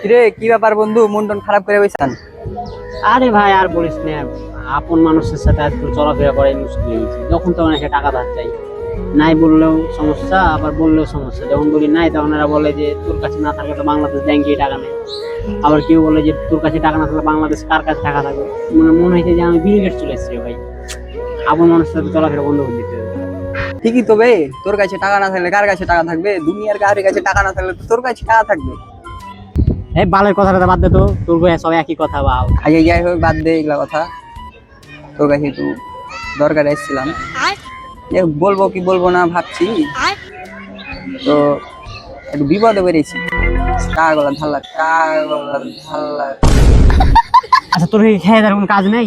কিরে কি ব্যাপার বন্ধু? মন টন খারাপ করে বসেন আরে ভাই আর বলিস না আপন মানুষের সাথে আজকাল চলাফেরা করাই মুশকিল হয়ে গেছে যখন তখন এসে টাকা ধার চাই। নাই বললেও সমস্যা আবার বললেও সমস্যা। যখন বলি নাই তখন এরা বলে যে তোর কাছে না থাকলে তো বাংলাদেশ ব্যাংকে টাকা নেই। আবার কেউ বলে যে তোর কাছে টাকা না থাকলে বাংলাদেশ কার কাছে টাকা থাকবে? মানে মনে হয়েছে যে আমি বিল গেট চলে এসেছি ভাই। আপন মানুষের সাথে চলাফেরা বন্ধ করে দিতে হবে। ঠিকই তো বে তোর কাছে টাকা না থাকলে কার কাছে টাকা থাকবে? দুনিয়ার কারোর কাছে টাকা না থাকলে তোর কাছে টাকা থাকবে। এই বালের কথাটা বাদ দে তো। তোর গায়ে সব একই কথা বা আগে যাই হোক বাদ দে এগুলা কথা। তোর কাছে একটু দরকার এসেছিলাম। এ বলব কি বলব না ভাবছি। তো একটু বিপদে বেরিয়েছি কার গলা লাগ কার গলা লাগ আচ্ছা তোর কি খেয়ে দেওয়ার কোনো কাজ নেই?